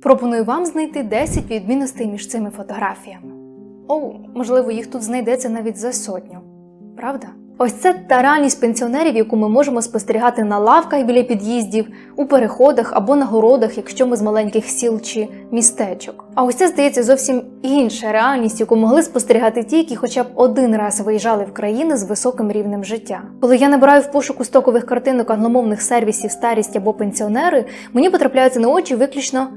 Пропоную вам знайти 10 відмінностей між цими фотографіями. О, можливо, їх тут знайдеться навіть за сотню. Правда? Ось це та реальність пенсіонерів, яку ми можемо спостерігати на лавках біля під'їздів, у переходах або на городах, якщо ми з маленьких сіл чи містечок. А ось це здається зовсім інша реальність, яку могли спостерігати ті, які хоча б один раз виїжджали в країни з високим рівнем життя. Коли я набираю в пошуку стокових картинок англомовних сервісів старість або пенсіонери, мені потрапляються на очі виключно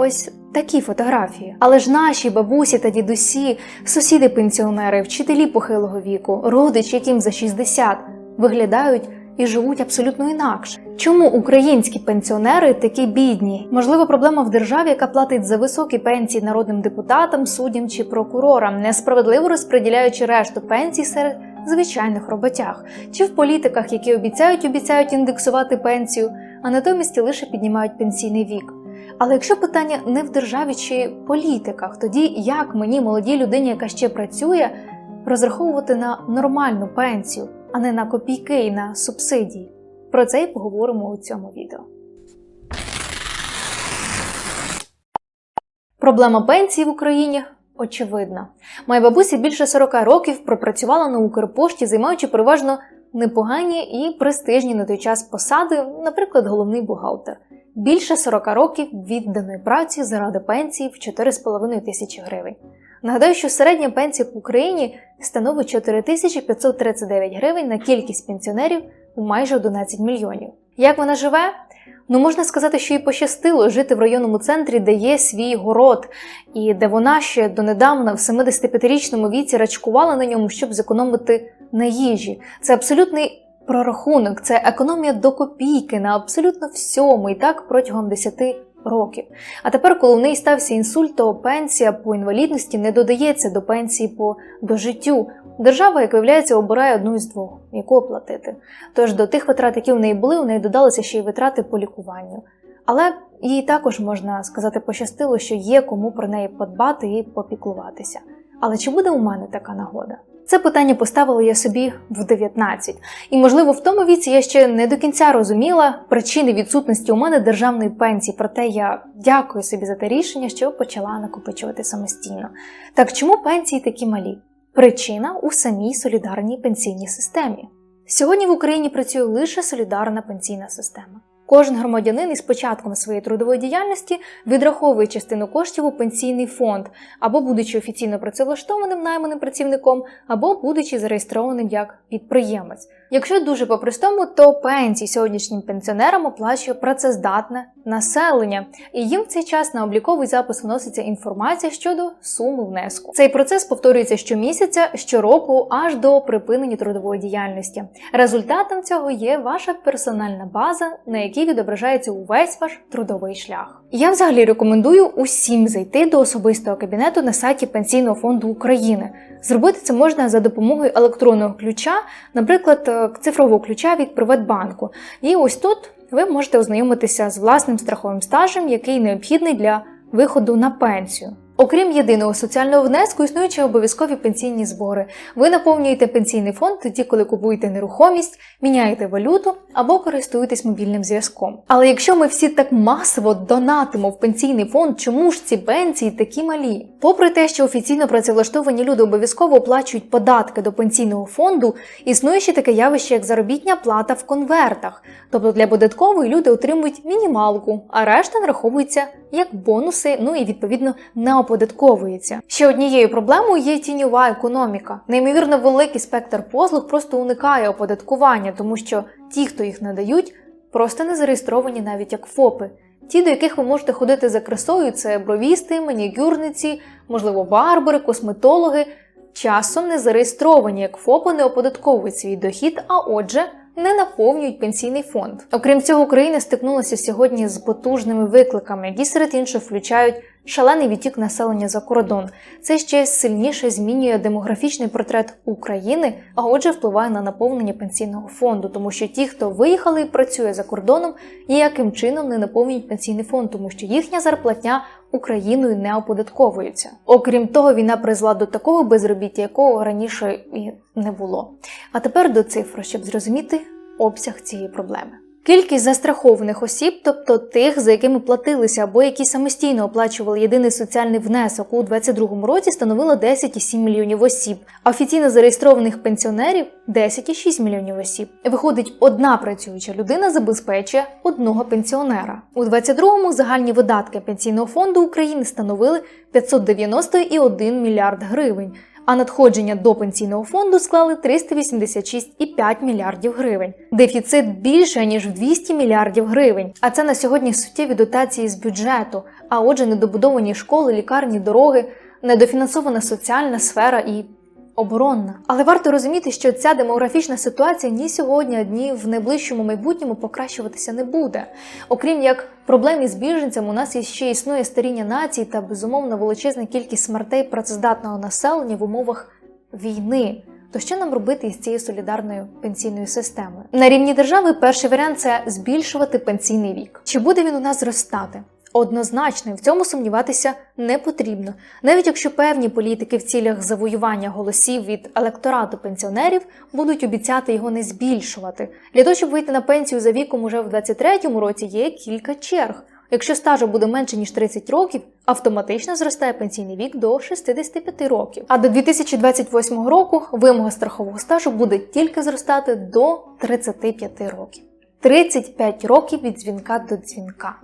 ось такі фотографії. Але ж наші бабусі та дідусі, сусіди пенсіонери, вчителі похилого віку, родичі, яким за 60, виглядають і живуть абсолютно інакше. Чому українські пенсіонери такі бідні? Можливо, проблема в державі, яка платить за високі пенсії народним депутатам, суддям чи прокурорам, несправедливо розподіляючи решту пенсій серед звичайних роботяг, чи в політиках, які обіцяють обіцяють індексувати пенсію, а натомість лише піднімають пенсійний вік. Але якщо питання не в державі чи політиках, тоді як мені, молодій людині, яка ще працює, розраховувати на нормальну пенсію, а не на копійки і на субсидії? Про це і поговоримо у цьому відео. Проблема пенсії в Україні очевидна. Моя бабуся більше 40 років пропрацювала на Укрпошті, займаючи переважно непогані і престижні на той час посади, наприклад, головний бухгалтер. Більше 40 років відданої праці заради пенсії в 4,5 тисячі гривень. Нагадаю, що середня пенсія в Україні становить 4539 гривень на кількість пенсіонерів у майже 11 мільйонів. Як вона живе? Ну, можна сказати, що їй пощастило жити в районному центрі, де є свій город, і де вона ще донедавна в 75-річному віці рачкувала на ньому, щоб зекономити на їжі. Це абсолютний прорахунок, це економія до копійки на абсолютно всьому, і так протягом 10 років. А тепер, коли в неї стався інсульт, то пенсія по інвалідності не додається до пенсії по дожиттю. Держава, як виявляється, обирає одну із двох, яку оплатити. Тож до тих витрат, які в неї були, у неї додалися ще й витрати по лікуванню. Але їй також можна сказати пощастило, що є кому про неї подбати і попіклуватися. Але чи буде у мене така нагода? Це питання поставила я собі в 19. І, можливо, в тому віці я ще не до кінця розуміла причини відсутності у мене державної пенсії, проте я дякую собі за те рішення, що почала накопичувати самостійно. Так чому пенсії такі малі? Причина у самій солідарній пенсійній системі. Сьогодні в Україні працює лише солідарна пенсійна система. Кожен громадянин із початком своєї трудової діяльності відраховує частину коштів у пенсійний фонд, або будучи офіційно працевлаштованим найманим працівником, або будучи зареєстрованим як підприємець. Якщо дуже по-простому, то пенсії сьогоднішнім пенсіонерам оплачує працездатне населення, і їм в цей час на обліковий запис вноситься інформація щодо суми внеску. Цей процес повторюється щомісяця, щороку, аж до припинення трудової діяльності. Результатом цього є ваша персональна база, на якій відображається увесь ваш трудовий шлях. Я взагалі рекомендую усім зайти до особистого кабінету на сайті Пенсійного фонду України. Зробити це можна за допомогою електронного ключа, наприклад, е, цифрового ключа від Приватбанку. І ось тут ви можете ознайомитися з власним страховим стажем, який необхідний для виходу на пенсію. Окрім єдиного соціального внеску, існують ще обов'язкові пенсійні збори. Ви наповнюєте пенсійний фонд тоді, коли купуєте нерухомість, міняєте валюту або користуєтесь мобільним зв'язком. Але якщо ми всі так масово донатимо в пенсійний фонд, чому ж ці пенсії такі малі? Попри те, що офіційно працевлаштовані люди обов'язково оплачують податки до пенсійного фонду, існує ще таке явище, як заробітня плата в конвертах. Тобто для податкової люди отримують мінімалку, а решта нараховується як бонуси, ну і відповідно не оподатковується. Ще однією проблемою є тіньова економіка. Неймовірно великий спектр послуг просто уникає оподаткування, тому що ті, хто їх надають, просто не зареєстровані навіть як ФОПи. Ті, до яких ви можете ходити за красою, це бровісти, манікюрниці, можливо, барбери, косметологи. Часом не зареєстровані як ФОПи не оподатковують свій дохід, а отже, не наповнюють пенсійний фонд. Окрім цього, Україна стикнулася сьогодні з потужними викликами, які серед інших включають шалений відтік населення за кордон. Це ще сильніше змінює демографічний портрет України, а отже, впливає на наповнення пенсійного фонду, тому що ті, хто виїхали і працює за кордоном, ніяким чином не наповнюють пенсійний фонд, тому що їхня зарплатня Україною не оподатковується. Окрім того, війна призвела до такого безробіття, якого раніше і не було. А тепер до цифр, щоб зрозуміти обсяг цієї проблеми. Кількість застрахованих осіб, тобто тих, за якими платилися або які самостійно оплачували єдиний соціальний внесок у 2022 році, становила 10,7 мільйонів осіб. А офіційно зареєстрованих пенсіонерів 10,6 мільйонів осіб. Виходить, одна працююча людина забезпечує одного пенсіонера. У 22-му загальні видатки пенсійного фонду України становили 590,1 мільярд гривень а надходження до пенсійного фонду склали 386,5 мільярдів гривень. Дефіцит більше ніж в 200 мільярдів гривень. А це на сьогодні суттєві дотації з бюджету. А отже, недобудовані школи, лікарні, дороги, недофінансована соціальна сфера і оборонна. Але варто розуміти, що ця демографічна ситуація ні сьогодні, ні в найближчому майбутньому покращуватися не буде. Окрім як проблем із біженцями, у нас ще існує старіння націй та безумовно величезна кількість смертей працездатного населення в умовах війни. То що нам робити із цією солідарною пенсійною системою? На рівні держави перший варіант це збільшувати пенсійний вік. Чи буде він у нас зростати? Однозначно, в цьому сумніватися не потрібно, навіть якщо певні політики в цілях завоювання голосів від електорату пенсіонерів будуть обіцяти його не збільшувати. Для того, щоб вийти на пенсію за віком уже в 23-му році, є кілька черг. Якщо стажу буде менше ніж 30 років, автоматично зростає пенсійний вік до 65 років. А до 2028 року вимога страхового стажу буде тільки зростати до 35 років. 35 років від дзвінка до дзвінка.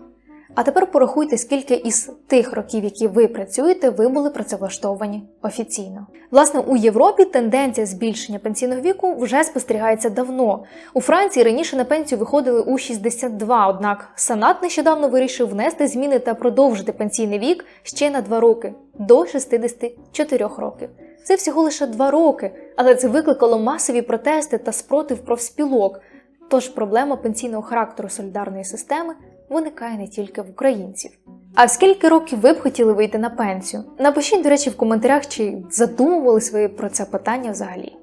А тепер порахуйте, скільки із тих років, які ви працюєте, ви були працевлаштовані офіційно. Власне, у Європі тенденція збільшення пенсійного віку вже спостерігається давно. У Франції раніше на пенсію виходили у 62, однак Сенат нещодавно вирішив внести зміни та продовжити пенсійний вік ще на 2 роки до 64 років. Це всього лише 2 роки, але це викликало масові протести та спротив профспілок. Тож проблема пенсійного характеру солідарної системи виникає не тільки в українців. А в скільки років ви б хотіли вийти на пенсію? Напишіть, до речі, в коментарях, чи задумували свої про це питання взагалі.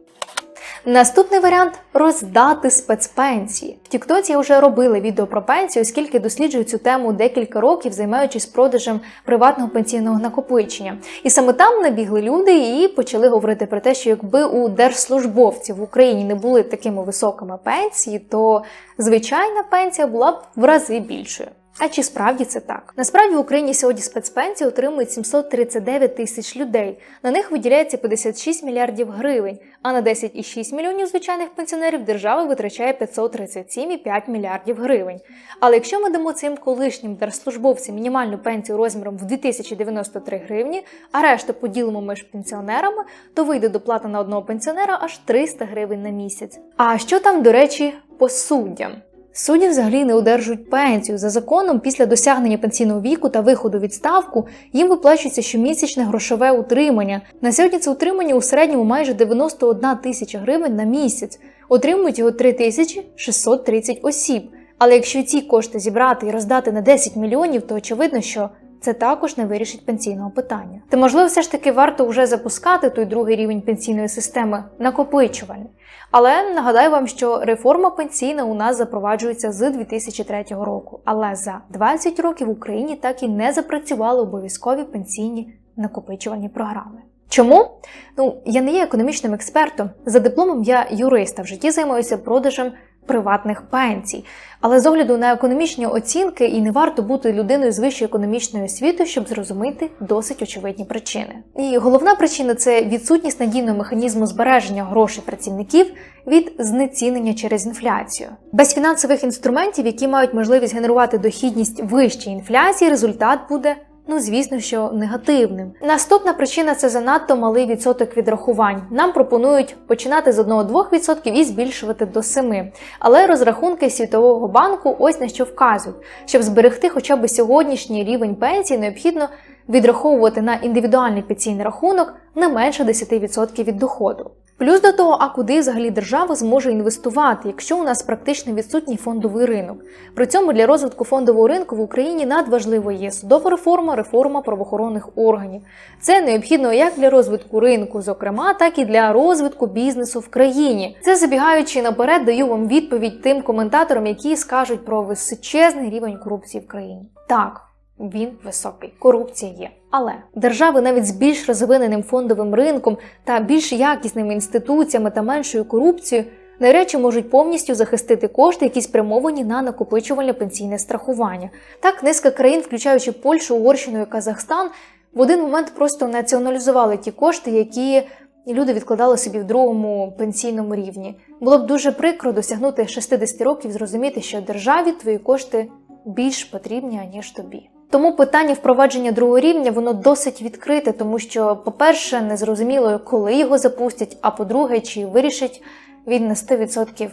Наступний варіант роздати спецпенсії. В Тіктоці вже робила відео про пенсію, оскільки досліджую цю тему декілька років, займаючись продажем приватного пенсійного накопичення. І саме там набігли люди і почали говорити про те, що якби у держслужбовців в Україні не були такими високими пенсії, то звичайна пенсія була б в рази більшою. А чи справді це так? Насправді в Україні сьогодні спецпенсії отримують 739 тисяч людей. На них виділяється 56 мільярдів гривень, а на 10,6 мільйонів звичайних пенсіонерів держава витрачає 537,5 мільярдів гривень. Але якщо ми дамо цим колишнім держслужбовцям мінімальну пенсію розміром в 2093 гривні, а решту поділимо між пенсіонерами, то вийде доплата на одного пенсіонера аж 300 гривень на місяць. А що там, до речі, по суддям? Судді взагалі не одержують пенсію. За законом, після досягнення пенсійного віку та виходу відставку їм виплачується щомісячне грошове утримання. На сьогодні це утримання у середньому майже 91 тисяча гривень на місяць. Отримують його 3630 осіб. Але якщо ці кошти зібрати і роздати на 10 мільйонів, то очевидно, що це також не вирішить пенсійного питання. Та можливо, все ж таки варто вже запускати той другий рівень пенсійної системи накопичувальний. Але нагадаю вам, що реформа пенсійна у нас запроваджується з 2003 року. Але за 20 років в Україні так і не запрацювали обов'язкові пенсійні накопичувальні програми. Чому? Ну, я не є економічним експертом. За дипломом я юриста в житті займаюся продажем приватних пенсій. Але з огляду на економічні оцінки і не варто бути людиною з вищою економічною освітою, щоб зрозуміти досить очевидні причини. І головна причина це відсутність надійного механізму збереження грошей працівників від знецінення через інфляцію. Без фінансових інструментів, які мають можливість генерувати дохідність вище інфляції, результат буде Ну, звісно, що негативним. Наступна причина це занадто малий відсоток відрахувань. Нам пропонують починати з 1-2% і збільшувати до 7%. Але розрахунки Світового банку ось на що вказують. Щоб зберегти хоча б сьогоднішній рівень пенсії, необхідно відраховувати на індивідуальний пенсійний рахунок не менше 10% від доходу. Плюс до того, а куди взагалі держава зможе інвестувати, якщо у нас практично відсутній фондовий ринок. При цьому для розвитку фондового ринку в Україні надважливо є судова реформа, реформа правоохоронних органів. Це необхідно як для розвитку ринку, зокрема, так і для розвитку бізнесу в країні. Це забігаючи наперед, даю вам відповідь тим коментаторам, які скажуть про височезний рівень корупції в країні. Так він високий. Корупція є. Але держави навіть з більш розвиненим фондовим ринком та більш якісними інституціями та меншою корупцією навряд чи можуть повністю захистити кошти, які спрямовані на накопичувальне пенсійне страхування. Так, низка країн, включаючи Польщу, Угорщину і Казахстан, в один момент просто націоналізували ті кошти, які люди відкладали собі в другому пенсійному рівні. Було б дуже прикро досягнути 60 років, зрозуміти, що державі твої кошти більш потрібні, аніж тобі. Тому питання впровадження другого рівня воно досить відкрите, тому що, по-перше, незрозуміло, коли його запустять, а по-друге, чи вирішить він на 100%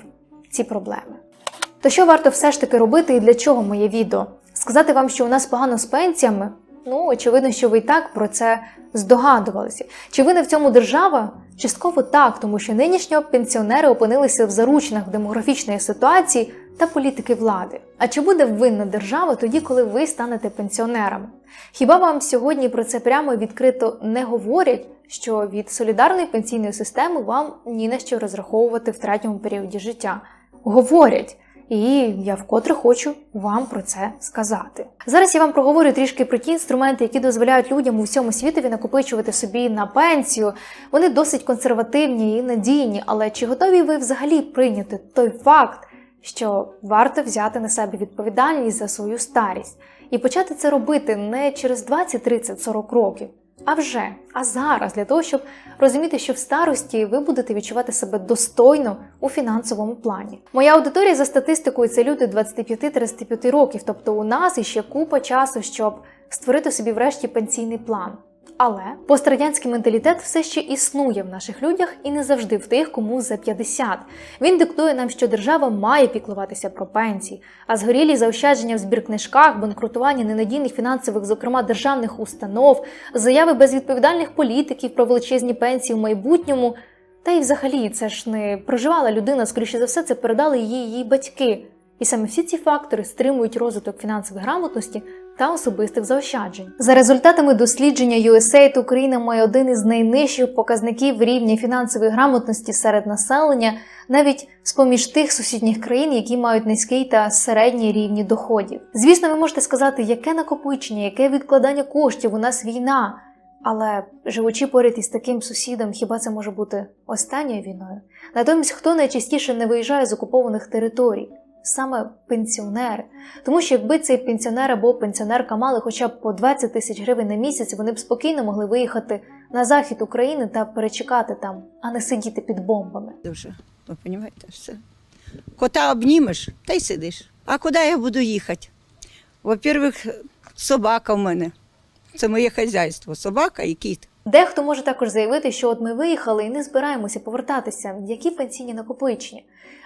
ці проблеми. То що варто все ж таки робити і для чого моє відео? Сказати вам, що у нас погано з пенсіями? Ну, очевидно, що ви і так про це здогадувалися. Чи винна в цьому держава? Частково так, тому що нинішньо пенсіонери опинилися в заручинах демографічної ситуації та політики влади. А чи буде винна держава тоді, коли ви станете пенсіонерами? Хіба вам сьогодні про це прямо відкрито не говорять, що від солідарної пенсійної системи вам ні на що розраховувати в третьому періоді життя? Говорять. І я вкотре хочу вам про це сказати. Зараз я вам проговорю трішки про ті інструменти, які дозволяють людям у всьому світові накопичувати собі на пенсію. Вони досить консервативні і надійні, але чи готові ви взагалі прийняти той факт, що варто взяти на себе відповідальність за свою старість і почати це робити не через 20, 30, 40 років, а вже, а зараз, для того, щоб розуміти, що в старості ви будете відчувати себе достойно у фінансовому плані. Моя аудиторія за статистикою це люди 25-35 років, тобто у нас іще купа часу, щоб створити собі врешті пенсійний план. Але пострадянський менталітет все ще існує в наших людях і не завжди в тих, кому за 50. Він диктує нам, що держава має піклуватися про пенсії, а згорілі заощадження в збіркнижках, банкрутування ненадійних фінансових, зокрема державних установ, заяви безвідповідальних політиків про величезні пенсії в майбутньому. Та й взагалі це ж не проживала людина, скоріше за все, це передали її її батьки. І саме всі ці фактори стримують розвиток фінансової грамотності та особистих заощаджень. За результатами дослідження USAID Україна має один із найнижчих показників рівня фінансової грамотності серед населення, навіть з поміж тих сусідніх країн, які мають низький та середній рівні доходів. Звісно, ви можете сказати, яке накопичення, яке відкладання коштів у нас війна. Але живучи поряд із таким сусідом, хіба це може бути останньою війною? Натомість, хто найчастіше не виїжджає з окупованих територій? Саме пенсіонери. Тому що якби цей пенсіонер або пенсіонерка мали хоча б по 20 тисяч гривень на місяць, вони б спокійно могли виїхати на захід України та перечекати там, а не сидіти під бомбами. Дуже. Ви розумієте, все. Кота обнімеш та й сидиш. А куди я буду їхати? Во-первых, собака в мене. Це моє хазяйство. Собака і кіт. Дехто може також заявити, що от ми виїхали і не збираємося повертатися. Які пенсійні накопичення?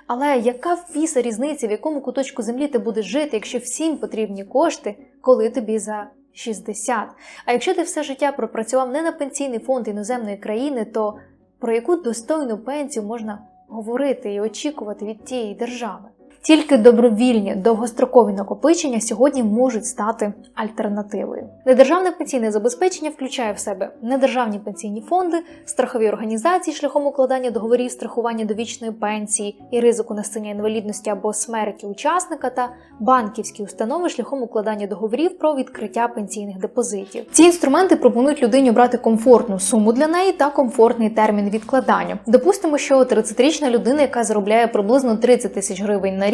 Але яка віса різниця, в якому куточку землі ти будеш жити, якщо всім потрібні кошти, коли тобі за 60? А якщо ти все життя пропрацював не на пенсійний фонд іноземної країни, то про яку достойну пенсію можна говорити і очікувати від тієї держави? Тільки добровільні довгострокові накопичення сьогодні можуть стати альтернативою. Недержавне пенсійне забезпечення включає в себе недержавні пенсійні фонди, страхові організації шляхом укладання договорів страхування довічної пенсії і ризику настання інвалідності або смерті учасника та банківські установи шляхом укладання договорів про відкриття пенсійних депозитів. Ці інструменти пропонують людині обрати комфортну суму для неї та комфортний термін відкладання. Допустимо, що 30-річна людина, яка заробляє приблизно 30 тисяч гривень на рік,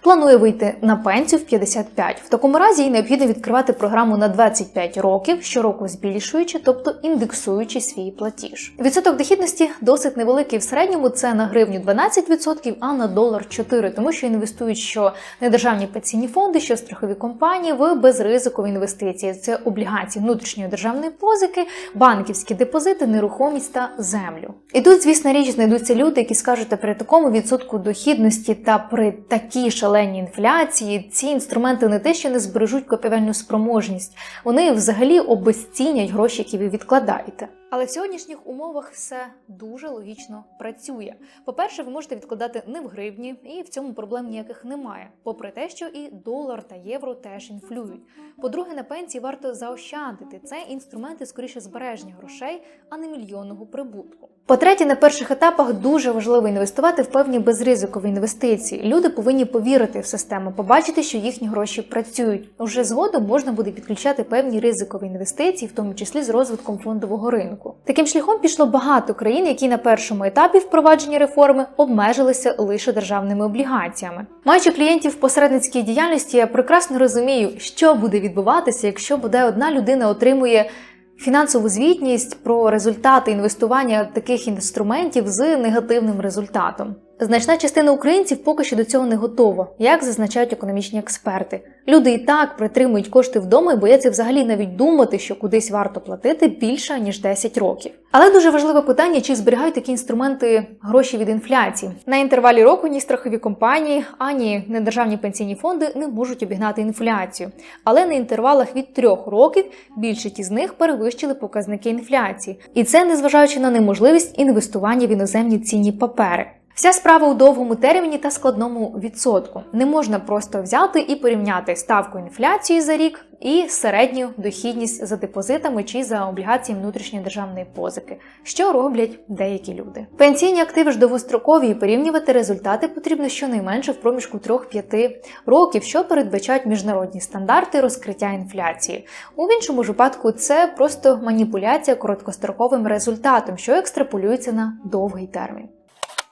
планує вийти на пенсію в 55. В такому разі їй необхідно відкривати програму на 25 років, щороку збільшуючи, тобто індексуючи свій платіж. Відсоток дохідності досить невеликий в середньому. Це на гривню 12%, а на долар 4%, тому що інвестують що недержавні пенсійні фонди, що страхові компанії в безризикові інвестиції. Це облігації внутрішньої державної позики, банківські депозити, нерухомість та землю. І тут, звісно, річ знайдуться люди, які скажуть, при такому відсотку дохідності та при такій шаленій інфляції ці інструменти не те, що не збережуть купівельну спроможність, вони взагалі обезцінять гроші, які ви відкладаєте. Але в сьогоднішніх умовах все дуже логічно працює. По-перше, ви можете відкладати не в гривні, і в цьому проблем ніяких немає, попри те, що і долар та євро теж інфлюють. По-друге, на пенсії варто заощадити. Це інструменти скоріше збереження грошей, а не мільйонного прибутку. По-третє, на перших етапах дуже важливо інвестувати в певні безризикові інвестиції. Люди повинні повірити в систему, побачити, що їхні гроші працюють. Уже згодом можна буде підключати певні ризикові інвестиції, в тому числі з розвитком фондового ринку. Ринку. Таким шляхом пішло багато країн, які на першому етапі впровадження реформи обмежилися лише державними облігаціями. Маючи клієнтів посередницькій діяльності, я прекрасно розумію, що буде відбуватися, якщо буде одна людина отримує фінансову звітність про результати інвестування таких інструментів з негативним результатом. Значна частина українців поки що до цього не готова, як зазначають економічні експерти. Люди і так притримують кошти вдома і бояться взагалі навіть думати, що кудись варто платити більше ніж 10 років. Але дуже важливе питання, чи зберігають такі інструменти гроші від інфляції. На інтервалі року ні страхові компанії, ані недержавні пенсійні фонди не можуть обігнати інфляцію. Але на інтервалах від трьох років більшість із них перевищили показники інфляції, і це незважаючи на неможливість інвестування в іноземні цінні папери. Вся справа у довгому терміні та складному відсотку. Не можна просто взяти і порівняти ставку інфляції за рік і середню дохідність за депозитами чи за облігаціями внутрішньої державної позики, що роблять деякі люди. Пенсійні активи ж довгострокові і порівнювати результати потрібно щонайменше в проміжку 3-5 років, що передбачають міжнародні стандарти розкриття інфляції. У іншому ж випадку це просто маніпуляція короткостроковим результатом, що екстраполюється на довгий термін.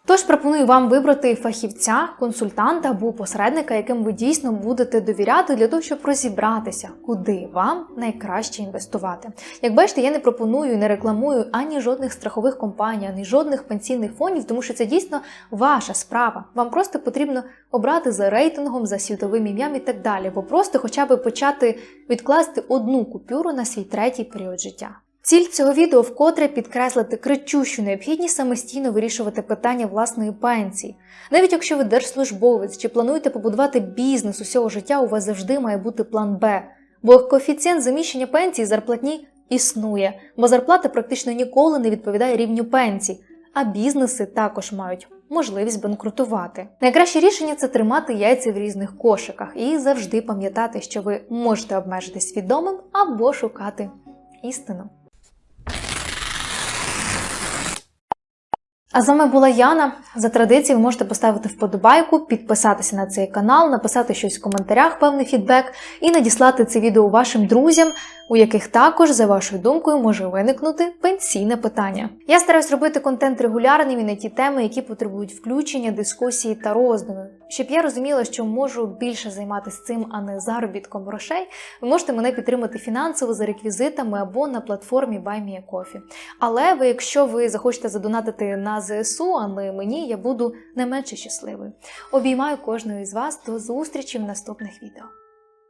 Тож пропоную вам вибрати фахівця, консультанта або посередника, яким ви дійсно будете довіряти для того, щоб розібратися, куди вам найкраще інвестувати. Як бачите, я не пропоную і не рекламую ані жодних страхових компаній, ані жодних пенсійних фондів, тому що це дійсно ваша справа. Вам просто потрібно обрати за рейтингом, за світовим ім'ям і так далі, або просто хоча б почати відкласти одну купюру на свій третій період життя. Ціль цього відео вкотре підкреслити кричущу необхідність самостійно вирішувати питання власної пенсії. Навіть якщо ви держслужбовець чи плануєте побудувати бізнес усього життя, у вас завжди має бути план Б, бо коефіцієнт заміщення пенсії зарплатні існує, бо зарплата практично ніколи не відповідає рівню пенсій, а бізнеси також мають можливість банкрутувати. Найкраще рішення це тримати яйця в різних кошиках і завжди пам'ятати, що ви можете обмежитись свідомим або шукати істину. А з вами була Яна. За традицією ви можете поставити вподобайку, підписатися на цей канал, написати щось в коментарях, певний фідбек, і надіслати це відео вашим друзям, у яких також, за вашою думкою, може виникнути пенсійне питання. Я стараюсь робити контент регулярним і на ті теми, які потребують включення, дискусії та роздумів. Щоб я розуміла, що можу більше займатися цим, а не заробітком грошей, ви можете мене підтримати фінансово за реквізитами або на платформі BuyMeACoffee. Але ви, якщо ви захочете задонатити на ЗСУ, а не мені, я буду не менше щасливою. Обіймаю кожного із вас до зустрічі в наступних відео.